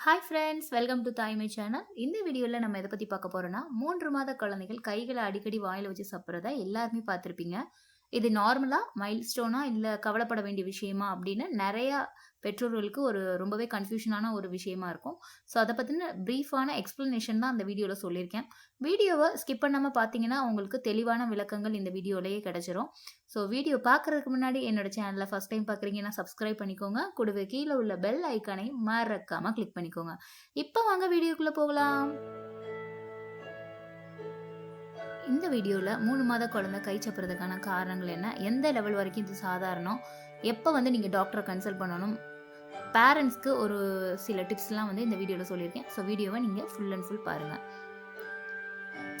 Hi friends welcome to Thaimai channel இந்த வீடியோவில் நம்ம எதை பற்றி பார்க்க போகிறோன்னா மூன்று மாத குழந்தைகள் கைகளை அடிக்கடி வாயில் வச்சு சாப்பிட்றத எல்லாருமே பார்த்துருப்பீங்க. இது நார்மலாக மைல் ஸ்டோனா இல்லை கவலைப்பட வேண்டிய விஷயமா அப்படின்னு நிறையா பெற்றோர்களுக்கு ஒரு ரொம்பவே கன்ஃபியூஷனான ஒரு விஷயமா இருக்கும். ஸோ அதை பற்றின ப்ரீஃபான எக்ஸ்ப்ளனேஷன் தான் அந்த வீடியோவில் சொல்லியிருக்கேன். வீடியோவை ஸ்கிப் பண்ணாமல் பார்த்தீங்கன்னா உங்களுக்கு தெளிவான விளக்கங்கள் இந்த வீடியோலேயே கிடச்சிரும். ஸோ வீடியோ பார்க்குறதுக்கு முன்னாடி என்னோட சேனலில் ஃபஸ்ட் டைம் பார்க்குறீங்கன்னா சப்ஸ்கிரைப் பண்ணிக்கோங்க. கூடவே கீழே உள்ள பெல் ஐக்கானை மறக்காமல் கிளிக் பண்ணிக்கோங்க. இப்போ வாங்க வீடியோக்குள்ளே போகலாம். இந்த வீடியோவில் மூணு மாத குழந்தை கை சப்புறதுக்கான காரணங்கள் என்ன? எந்த லெவல் வரைக்கும் இது சாதாரணம்? எப்போ வந்து நீங்கள் டாக்டரை கன்சல்ட் பண்ணணும்? பேரண்ட்ஸ்க்கு ஒரு சில டிப்ஸ்லாம் வந்து இந்த வீடியோவில் சொல்லியிருக்கேன். ஸோ வீடியோவை நீங்கள் ஃபுல் அண்ட் ஃபுல் பாருங்கள்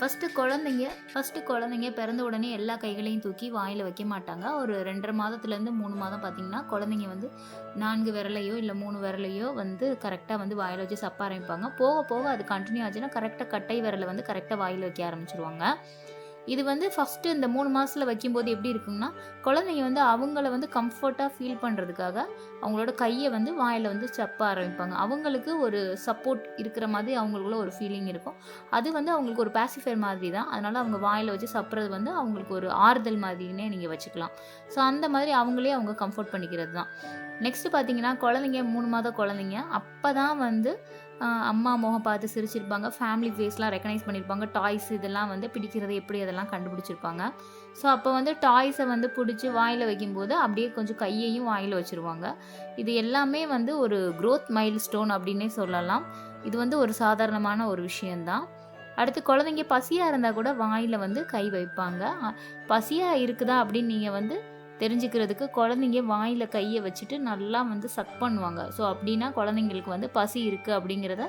ஃபஸ்ட்டு குழந்தைங்க ஃபஸ்ட்டு குழந்தைங்க பிறந்த உடனே எல்லா கைகளையும் தூக்கி வாயில் வைக்க மாட்டாங்க. ஒரு ரெண்டரை மாதத்துலேருந்து மூணு மாதம் பார்த்தீங்கன்னா குழந்தைங்க வந்து நான்கு விரலையோ இல்லை மூணு விரலையோ வந்து கரெக்டாக வந்து வாயில் வச்சு சப்ப ஆரம்பிப்பாங்க. போக போக அது கண்டினியூ ஆச்சுன்னா கரெக்டாக கட்டை விரலை வந்து கரெக்டாக வாயில் வைக்க ஆரம்பிச்சிருவாங்க. இது வந்து ஃபஸ்ட்டு இந்த மூணு மாதத்தில் வைக்கும்போது எப்படி இருக்குங்கன்னா குழந்தைங்க வந்து அவங்கள வந்து கம்ஃபர்ட்டாக ஃபீல் பண்ணுறதுக்காக அவங்களோட கையை வந்து வாயில் வந்து சப்ப ஆரம்பிப்பாங்க. அவங்களுக்கு ஒரு சப்போர்ட் இருக்கிற மாதிரி அவங்களுக்குள்ள ஒரு ஃபீலிங் இருக்கும். அது வந்து அவங்களுக்கு ஒரு பேசிஃபைர் மாதிரி தான் அதனால் அவங்க வாயில் வச்சு சப்புறது வந்து அவங்களுக்கு ஒரு ஆறுதல் மாதிரினே நீங்கள் வச்சுக்கலாம். ஸோ அந்த மாதிரி அவங்களே அவங்க கம்ஃபர்ட் பண்ணிக்கிறது தான் நெக்ஸ்ட்டு பார்த்தீங்கன்னா குழந்தைங்க மூணு மாத குழந்தைங்க. அப்போ தான் வந்து அம்மா முகம் பார்த்து சிரிச்சிருப்பாங்க. ஃபேமிலி ஃபேஸ்லாம் ரெக்கனைஸ் பண்ணியிருப்பாங்க டாய்ஸ் இதெல்லாம் வந்து பிடிக்கிறது எப்படி அதெல்லாம் கண்டுபிடிச்சிருப்பாங்க. ஸோ அப்போ வந்து டாய்ஸை வந்து பிடிச்சி வாயில் வைக்கும்போது அப்படியே கொஞ்சம் கையையும் வாயில் வச்சுருவாங்க. இது எல்லாமே வந்து ஒரு க்ரோத் மைல் ஸ்டோன் அப்படின்னே சொல்லலாம். இது வந்து ஒரு சாதாரணமான ஒரு விஷயந்தான் அடுத்து குழந்தைங்க பசியாக இருந்தால் கூட வாயில் வந்து கை வைப்பாங்க. பசியாக இருக்குதா அப்படின்னு நீங்கள் வந்து தெரிஞ்சுக்கிறதுக்கு குழந்தைங்க வாயில் கையை வச்சுட்டு நல்லா வந்து சக் பண்ணுவாங்க. ஸோ அப்படின்னா குழந்தைங்களுக்கு வந்து பசி இருக்குது அப்படிங்கிறத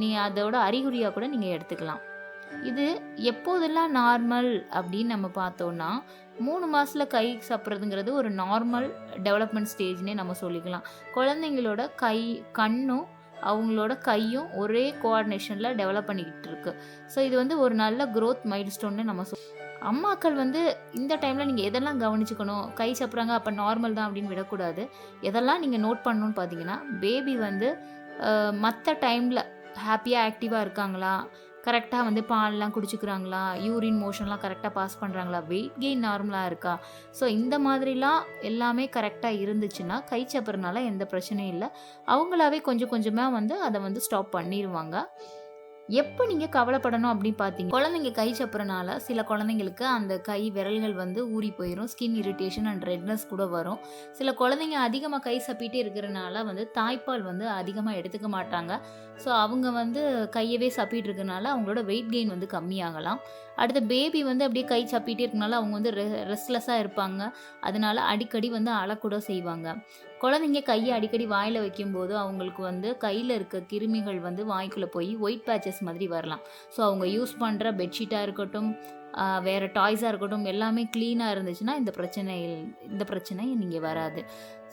நீ அதோட அறிகுறியாக கூட நீங்கள் எடுத்துக்கலாம். இது எப்போதெல்லாம் நார்மல் அப்படின்னு நம்ம பார்த்தோன்னா மூணு மாதத்தில் கை சாப்பிட்றதுங்கிறது ஒரு நார்மல் டெவலப்மெண்ட் ஸ்டேஜ்னே நம்ம சொல்லிக்கலாம். குழந்தைங்களோட கை கண்ணும் அவங்களோட கையும் ஒரே கோஆர்டினேஷனில் டெவலப் பண்ணிக்கிட்டு இருக்கு. ஸோ இது வந்து ஒரு நல்ல க்ரோத் மைல்ஸ்டோன்னு நம்ம சொல் அம்மாக்கள் வந்து இந்த டைமில் நீங்கள் எதெல்லாம் கவனிச்சுக்கணும்? கை சப்புறாங்க அப்போ நார்மல் தான் அப்படின்னு விடக்கூடாது. எதெல்லாம் நீங்கள் நோட் பண்ணணும்னு பார்த்தீங்கன்னா பேபி வந்து மற்ற டைமில் ஹாப்பியாக ஆக்டிவாக இருக்காங்களா? கரெக்டாக வந்து பால்லாம் குடிச்சிக்கிறாங்களா? யூரின் மோஷன்லாம் கரெக்டாக பாஸ் பண்ணுறாங்களா வெயிட் கெயின் நார்மலாக இருக்கா? ஸோ இந்த மாதிரிலாம் எல்லாமே கரெக்டாக இருந்துச்சுன்னா கை சப்புறனால எந்த பிரச்சனையும் இல்லை. அவங்களாவே கொஞ்சம் கொஞ்சமாக வந்து அதை வந்து ஸ்டாப் பண்ணிடுவாங்க எப்போ நீங்கள் கவலைப்படணும் அப்படின்னு பார்த்தீங்க குழந்தைங்க கை சப்புறனால சில குழந்தைங்களுக்கு அந்த கை விரல்கள் வந்து ஊறி போயிடும் ஸ்கின் இரிட்டேஷன் அண்ட் ரெட்னஸ் கூட வரும். சில குழந்தைங்க அதிகமாக கை சப்பிட்டே இருக்கிறனால வந்து தாய்ப்பால் வந்து அதிகமாக எடுத்துக்க மாட்டாங்க. ஸோ அவங்க வந்து கையவே சப்பிட்டு இருக்கனால அவங்களோட வெயிட் கெயின் வந்து கம்மியாகலாம். அடுத்த பேபி வந்து அப்படியே கை சப்பிட்டே இருக்கனால அவங்க வந்து ரெ ரெஸ்ட்லெஸ்ஸாக இருப்பாங்க. அதனால அடிக்கடி வந்து அழக்கூட செய்வாங்க. குழந்தைங்க கையை அடிக்கடி வாயில் வைக்கும்போது அவங்களுக்கு வந்து கையில் இருக்க கிருமிகள் வந்து வாய்க்குள்ளே போய் ஒயிட் பேச்சஸ் மாதிரி வரலாம். ஸோ அவங்க யூஸ் பண்ணுற பெட்ஷீட்டாக இருக்கட்டும் வேறு டாய்ஸாக இருக்கட்டும் எல்லாமே க்ளீனாக இருந்துச்சுன்னா இந்த பிரச்சனை இந்த பிரச்சனை நீங்கள் வராது.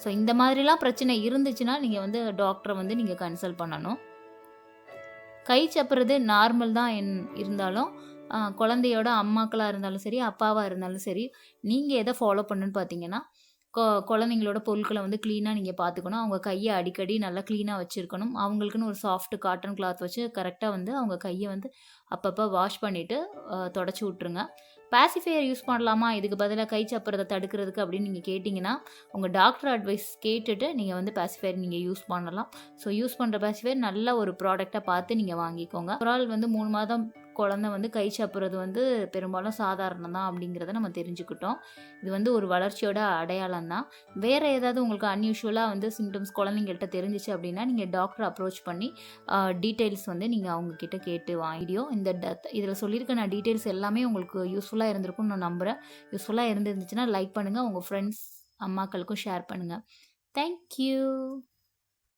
ஸோ இந்த மாதிரிலாம் பிரச்சனை இருந்துச்சுன்னா நீங்கள் வந்து டாக்டரை வந்து நீங்கள் கன்சல்ட் பண்ணணும். கை சப்புறது நார்மல் தான் என் இருந்தாலும் குழந்தையோட அம்மாக்களாக இருந்தாலும் சரி அப்பாவாக இருந்தாலும் சரி நீங்கள் எதை ஃபாலோ பண்ணுன்னு பார்த்தீங்கன்னா கொ குழந்தைங்களோட பொருட்களை வந்து க்ளீனாக நீங்கள் பார்த்துக்கணும். அவங்க கையை அடிக்கடி நல்லா க்ளீனாக வச்சுருக்கணும். அவங்களுக்குன்னு ஒரு சாஃப்ட் காட்டன் கிளாத் வச்சு கரெக்டாக வந்து அவங்க கையை வந்து அப்பப்போ வாஷ் பண்ணிவிட்டு தொடச்சி விட்ருங்க பாசிஃபையர் யூஸ் பண்ணலாமா? இதுக்கு பதிலாக கை சப்புறதை தடுக்கிறதுக்கு அப்படின்னு நீங்கள் கேட்டிங்கன்னா உங்கள் டாக்டர் அட்வைஸ் கேட்டுட்டு நீங்கள் வந்து பாசிஃபையர் நீங்கள் யூஸ் பண்ணலாம். ஸோ யூஸ் பண்ணுற பாசிஃபையர் நல்ல ஒரு ப்ராடக்டாக பார்த்து நீங்கள் வாங்கிக்கோங்க. ஒரு ஆள் வந்து மூணு மாதம் குழந்தை வந்து கை சாப்பிட்றது வந்து பெரும்பாலும் சாதாரணம் தான் அப்படிங்கிறத நம்ம தெரிஞ்சுக்கிட்டோம். இது வந்து ஒரு வளர்ச்சியோட அடையாளம் தான். வேறு ஏதாவது உங்களுக்கு அன்யூஷுவலாக வந்து சிம்டம்ஸ் குழந்தைங்கள்ட்ட தெரிஞ்சிச்சு அப்படின்னா நீங்கள் டாக்டர் அப்ரோச் பண்ணி டீட்டெயில்ஸ் வந்து நீங்கள் அவங்கக்கிட்ட கேட்டு வாங்கிடியோ இந்த டத் இதில் சொல்லியிருக்க நான் டீட்டெயில்ஸ் எல்லாமே உங்களுக்கு யூஸ்ஃபுல்லாக இருந்திருக்கும்னு நான் நம்புகிறேன் யூஸ்ஃபுல்லாக இருந்துருந்துச்சுன்னா லைக் பண்ணுங்கள் உங்கள் ஃப்ரெண்ட்ஸ் அம்மாக்களுக்கும் ஷேர் பண்ணுங்கள் தேங்க்யூ